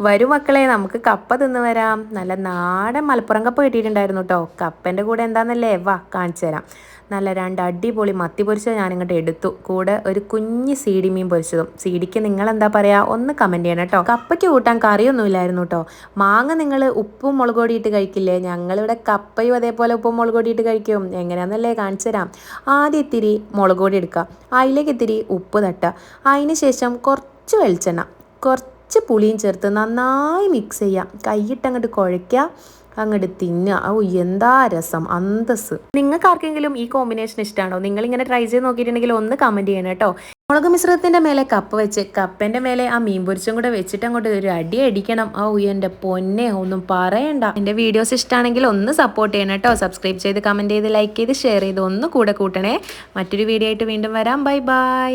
വരും മക്കളെ നമുക്ക് കപ്പ തിന്ന് വരാം. നല്ല നാടൻ മലപ്പുറം കപ്പ കിട്ടിയിട്ടുണ്ടായിരുന്നു കേട്ടോ കപ്പന്റെ കൂടെ എന്താണെന്നല്ലേ വാ കാണിച്ചു തരാം. നല്ല രണ്ട് അടിപൊളി മത്തി പൊരിച്ചത് ഞാനിങ്ങോട്ട് എടുത്തു. കൂടെ ഒരു കുഞ്ഞ് സീഡി മീൻ പൊരിച്ചതും. സീഡിക്ക് നിങ്ങൾ എന്താ പറയുക ഒന്ന് കമന്റ് ചെയ്യണം കേട്ടോ കപ്പയ്ക്ക് കൂട്ടാൻ കറിയൊന്നുമില്ലായിരുന്നു കേട്ടോ മാങ്ങ നിങ്ങൾ ഉപ്പും മുളക് പൊടിയിട്ട് കഴിക്കില്ലേ? ഞങ്ങളിവിടെ കപ്പയും അതേപോലെ ഉപ്പും മുളക് പൊടിയിട്ട് കഴിക്കും. എങ്ങനെയാണെന്നല്ലേ കാണിച്ചു തരാം. ആദ്യം ഇത്തിരി മുളക് പൊടി എടുക്കുക. അതിലേക്ക് ഇത്തിരി ഉപ്പ് തട്ടുക. അതിന് ശേഷം കുറച്ച് വെളിച്ചെണ്ണ. കുറച്ച് കുറച്ച് പുളിയും ചേർത്ത് നന്നായി മിക്സ് ചെയ്യാം. കൈയിട്ട് അങ്ങോട്ട് കുഴയ്ക്കുക അങ്ങോട്ട് തിന്നുക. ഓ എന്താ രസം അന്തസ് നിങ്ങൾക്ക് ആർക്കെങ്കിലും ഈ കോമ്പിനേഷൻ ഇഷ്ടമാണോ നിങ്ങളിങ്ങനെ ട്രൈ ചെയ്ത് നോക്കിയിട്ടുണ്ടെങ്കിൽ ഒന്ന് കമന്റ് ചെയ്യണം കേട്ടോ. മുളക് മിശ്രിതത്തിന്റെ മേലെ കപ്പ് വെച്ച് കപ്പന്റെ മേലെ ആ മീൻ പൊരിച്ചും കൂടെ വെച്ചിട്ട് അങ്ങോട്ട് ഒരു അടി അടിക്കണം. ഓ എന്റെ പൊന്നെ ഒന്നും പറയണ്ട. എന്റെ വീഡിയോസ് ഇഷ്ടമാണെങ്കിൽ ഒന്ന് സപ്പോർട്ട് ചെയ്യണം കേട്ടോ. സബ്സ്ക്രൈബ് ചെയ്ത് കമന്റ് ചെയ്ത് ലൈക്ക് ചെയ്ത് ഷെയർ ചെയ്ത് ഒന്ന് കൂടെ കൂട്ടണേ. മറ്റൊരു വീഡിയോ ആയിട്ട് വീണ്ടും വരാം. Bye bye